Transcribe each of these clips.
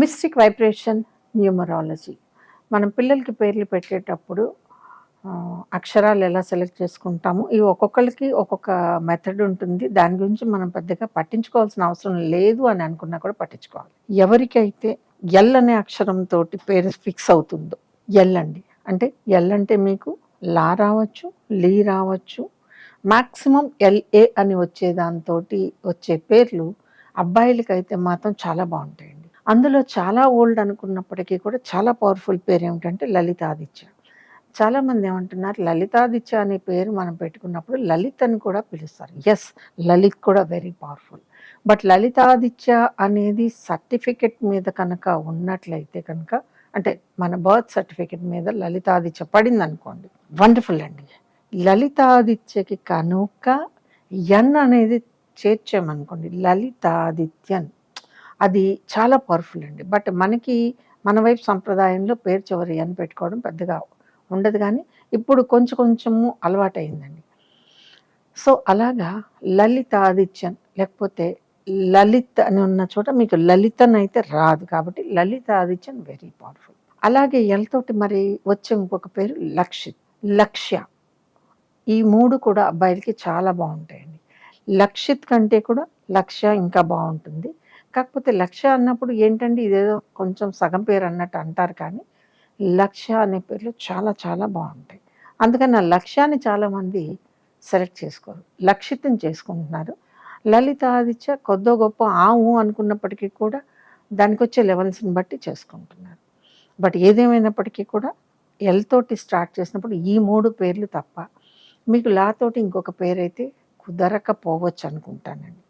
Mystic vibration numerology. మనం పిల్లలకి పేర్లు పెట్టేటప్పుడు అక్షరాలు ఎలా సెలెక్ట్ చేసుకుంటాము ఇవి ఒక్కొక్కరికి ఒక్కొక్క మెథడ్ ఉంటుంది. దాని గురించి మనం పెద్దగా పట్టించుకోవాల్సిన అవసరం లేదు అని అనుకున్నా కూడా పట్టించుకోవాలి. ఎవరికైతే ఎల్ అనే అక్షరంతో పేరు ఫిక్స్ అవుతుందో ఎల్ అండి. అంటే ఎల్ అంటే మీకు లా రావచ్చు లీ రావచ్చు. మ్యాక్సిమం ఎల్ఏ అని వచ్చే దాంతో వచ్చే పేర్లు అబ్బాయిలకైతే మాత్రం చాలా బాగుంటాయి అందులో చాలా ఓల్డ్ అనుకున్నప్పటికీ కూడా చాలా పవర్ఫుల్ పేరు ఏమిటంటే లలితాదిత్య. చాలామంది ఏమంటున్నారు లలితాదిత్య అనే పేరు మనం పెట్టుకున్నప్పుడు లలిత్ అని కూడా పిలుస్తారు. ఎస్ లలిత్ కూడా వెరీ పవర్ఫుల్ బట్ లలితాదిత్య అనేది సర్టిఫికెట్ మీద కనుక ఉన్నట్లయితే కనుక అంటే మన బర్త్ సర్టిఫికెట్ మీద లలితాదిత్య పడింది అనుకోండి. వండర్ఫుల్ అండి. లలితాదిత్యకి కనుక ఎన్ అనేది చేర్చామనుకోండి. లలితాదిత్యన్. అది చాలా పవర్ఫుల్ అండి. బట్ మనకి మన వైపు సంప్రదాయంలో పేరు చివరి అని పెట్టుకోవడం పెద్దగా ఉండదు కానీ ఇప్పుడు కొంచెం కొంచెము అలవాటైందండి. సో అలాగా లలితాదిత్యన్ లేకపోతే లలిత్ అని ఉన్న చోట మీకు లలితన్ అయితే రాదు కాబట్టి లలితాదిత్యన్ వెరీ పవర్ఫుల్ అలాగే ఎల్తోటి మరి వచ్చే ఇంకొక పేరు లక్షిత్ లక్ష్య. ఈ మూడు కూడా అబ్బాయిలకి చాలా బాగుంటాయండి. లక్షిత్ కంటే కూడా లక్ష్య ఇంకా బాగుంటుంది. కాకపోతే లక్ష్య అన్నప్పుడు ఏంటంటే ఇదేదో కొంచెం సగం పేరు అన్నట్టు అంటారు కానీ లక్ష్య అనే పేర్లు చాలా చాలా బాగుంటాయి. అందుకని ఆ లక్ష్యాన్ని చాలామంది సెలెక్ట్ చేసుకోరు లక్షితం చేసుకుంటున్నారు. లలిత ఆదిత్య కొద్దో గొప్ప ఆము అనుకున్నప్పటికీ కూడా దానికి వచ్చే లెవెల్స్ని బట్టి చేసుకుంటున్నారు. బట్ ఏదేమైనప్పటికీ కూడా ఎల్ తోటి స్టార్ట్ చేసినప్పుడు ఈ మూడు పేర్లు తప్ప మీకు లాతోటి ఇంకొక పేరు అయితే కుదరకపోవచ్చు అనుకుంటానండి.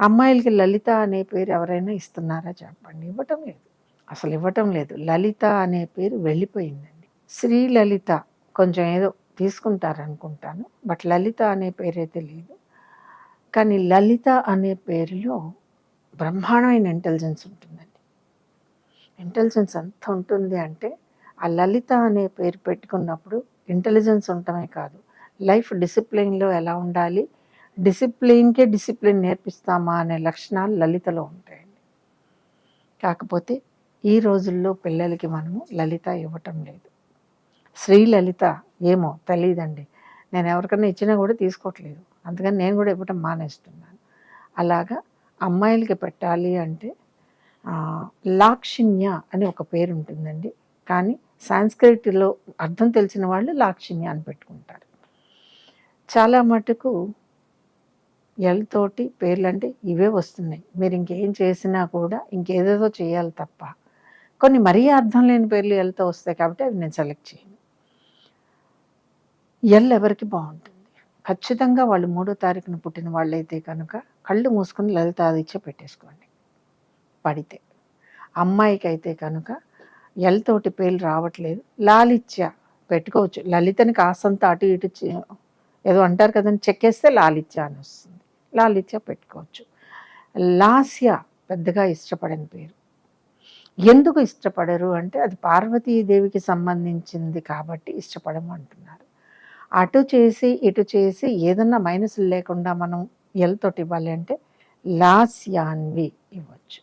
అమ్మాయిలకి లలిత అనే పేరు ఎవరైనా ఇస్తున్నారా చెప్పండి. ఇవ్వటం లేదు. అసలు ఇవ్వటం లేదు. లలిత అనే పేరు వెళ్ళిపోయిందండి. శ్రీ లలిత కొంచెం ఏదో తీసుకుంటారనుకుంటాను. బట్ లలిత అనే పేరు అయితే లేదు. కానీ లలిత అనే పేరులో బ్రహ్మాండమైన ఇంటెలిజెన్స్ ఉంటుందండి. ఇంటెలిజెన్స్ ఎంత ఉంటుంది అంటే ఆ లలిత అనే పేరు పెట్టుకున్నప్పుడు ఇంటెలిజెన్స్ ఉండటమే కాదు. లైఫ్ డిసిప్లిన్లో ఎలా ఉండాలి? డిసిప్లిన్కే డిసిప్లిన్ నేర్పిస్తామా అనే లక్షణాలు లలితలో ఉంటాయండి. కాకపోతే ఈ రోజుల్లో పిల్లలకి మనము లలిత ఇవ్వటం లేదు. శ్రీ లలిత ఏమో తెలియదండి నేను ఎవరికైనా ఇచ్చినా కూడా తీసుకోవట్లేదు. అందుకని నేను కూడా ఇవ్వటం మానేస్తున్నాను. అలాగా అమ్మాయిలకి పెట్టాలి అంటే లాక్షిణ్య అని ఒక పేరు ఉంటుందండి. కానీ సాంస్క్రిట్లో అర్థం తెలిసిన వాళ్ళు లాక్షిణ్య అని పెట్టుకుంటారు. చాలా మటుకు ఎల్ తోటి పేర్లు అంటే ఇవే వస్తున్నాయి. మీరు ఇంకేం చేసినా కూడా ఇంకేదేదో చేయాలి తప్ప. కొన్ని మరీ అర్థం లేని పేర్లు ఎల్తో వస్తాయి కాబట్టి అవి నేను సెలెక్ట్ చేయను. ఎల్ ఎవరికి బాగుంటుంది? ఖచ్చితంగా వాళ్ళు మూడో తారీఖున పుట్టిన వాళ్ళైతే కనుక కళ్ళు మూసుకుని లలితాదిత్య పెట్టేసుకోండి. పడితే. అమ్మాయికి అయితే కనుక ఎల్ తోటి పేర్లు రావట్లేదు. లాలిత్య పెట్టుకోవచ్చు. లలితని కాసంత అటు ఇటు ఏదో అంటారు కదండి చెక్కేస్తే లాలిత్య అని వస్తుంది. లాలిత్య పెట్టుకోవచ్చు. లాస్య పెద్దగా ఇష్టపడని పేరు. ఎందుకు ఇష్టపడరు అంటే అది పార్వతీదేవికి సంబంధించింది కాబట్టి ఇష్టపడము అంటున్నారు. అటు చేసి ఇటు చేసి ఏదన్నా మైనస్లు లేకుండా మనం ఎల్తోటి ఇవ్వాలి అంటే లాస్యాన్వి ఇవ్వచ్చు.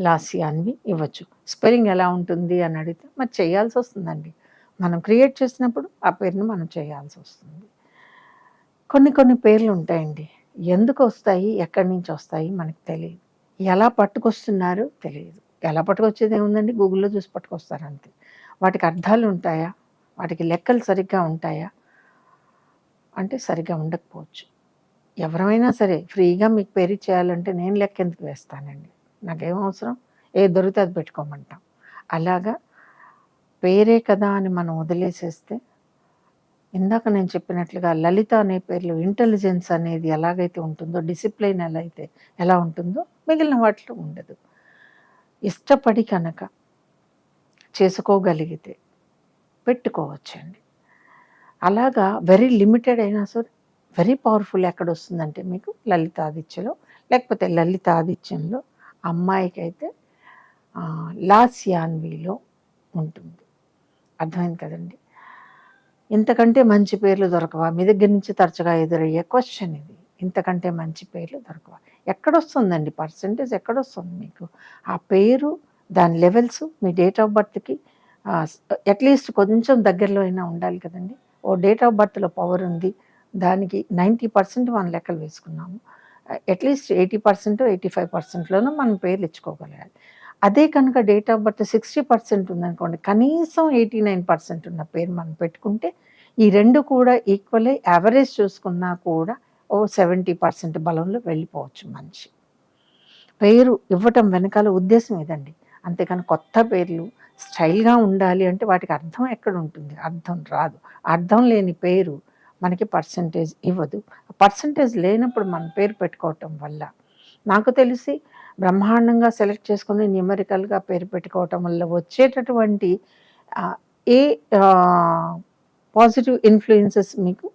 లాస్యాన్వి ఇవ్వచ్చు. స్పెల్లింగ్ ఎలా ఉంటుంది అని అడిగితే మరి చేయాల్సి వస్తుందండి. మనం క్రియేట్ చేసినప్పుడు ఆ పేరును మనం చేయాల్సి వస్తుంది. కొన్ని కొన్ని పేర్లు ఉంటాయండి. ఎందుకు వస్తాయి ఎక్కడి నుంచి వస్తాయి మనకు తెలియదు ఎలా పట్టుకొస్తున్నారు తెలియదు ఎలా పట్టుకొచ్చేది ఏముందండి? గూగుల్లో చూసి పట్టుకొస్తారు అంతే. వాటికి అర్థాలు ఉంటాయా? వాటికి లెక్కలు సరిగ్గా ఉంటాయా? అంటే సరిగ్గా ఉండకపోవచ్చు. ఎవరైనా సరే ఫ్రీగా మీకు పేరు చేయాలంటే నేను లెక్క ఎందుకు వేస్తానండి? నాకేం అవసరం? ఏ దొరికితే అది పెట్టుకోమంటాం. అలాగా పేరే కదా అని మనం వదిలేసేస్తే ఇందాక నేను చెప్పినట్లుగా లలిత అనే పేర్లు ఇంటెలిజెన్స్ అనేది ఎలాగైతే ఉంటుందో డిసిప్లైన్ ఎలా అయితే ఎలా ఉంటుందో మిగిలిన వాటిలో ఉండదు. ఇష్టపడి కనుక చేసుకోగలిగితే పెట్టుకోవచ్చండి. అలాగా వెరీ లిమిటెడ్ అయినా సరే వెరీ పవర్ఫుల్ ఎక్కడ వస్తుందంటే మీకు లలితాదిత్యలో లేకపోతే లలితాదిత్యంలో అమ్మాయికి అయితే లాస్యాన్విలో ఉంటుంది. అర్థమైంది కదండి? ఇంతకంటే మంచి పేర్లు దొరకవా? మీ దగ్గర నుంచి తరచుగా ఎదురయ్యే క్వశ్చన్ ఇది. ఇంతకంటే మంచి పేర్లు దొరకవా? ఎక్కడొస్తుందండి? పర్సంటేజ్ ఎక్కడొస్తుంది మీకు? ఆ పేరు దాని లెవెల్స్ మీ డేట్ ఆఫ్ బర్త్కి అట్లీస్ట్ కొంచెం దగ్గరలో అయినా ఉండాలి కదండి. ఓ డేట్ ఆఫ్ బర్త్లో పవర్ ఉంది. దానికి నైంటీ పర్సెంట్ మనం లెక్కలు వేసుకున్నాము. At least eighty percent eighty five పర్సెంట్లోనూ మనం పేర్లు ఇచ్చుకోగలగాలి. అదే కనుక date of birth sixty percent ఉందనుకోండి కనీసం ఎయిటీ నైన్ పర్సెంట్ ఉన్న పేరు మనం పెట్టుకుంటే ఈ రెండు కూడా ఈక్వల్ యావరేజ్ చూసుకున్నా కూడా ఓ సెవెంటీ పర్సెంట్ బలంలో వెళ్ళిపోవచ్చు మనిషి. పేరు ఇవ్వటం వెనకాల ఉద్దేశం ఇదండి అంతేకాని కొత్త పేర్లు స్టైల్గా ఉండాలి అంటే వాటికి అర్థం ఎక్కడ ఉంటుంది? అర్థం రాదు. అర్థం లేని పేరు మనకి పర్సంటేజ్ ఇవ్వదు. పర్సంటేజ్ లేనప్పుడు మన పేరు పెట్టుకోవటం వల్ల నాకు తెలిసి బ్రహ్మాండంగా సెలెక్ట్ చేసుకుని న్యూమరికల్గా పేరు పెట్టుకోవటం వల్ల వచ్చేటటువంటి ఏ పాజిటివ్ ఇన్ఫ్లుయెన్సెస్ మీకు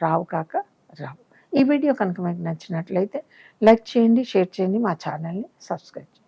రావు కాక రావు. ఈ వీడియో కనుక మీకు నచ్చినట్లయితే లైక్ చేయండి షేర్ చేయండి మా ఛానల్ని సబ్స్క్రైబ్ చేయండి.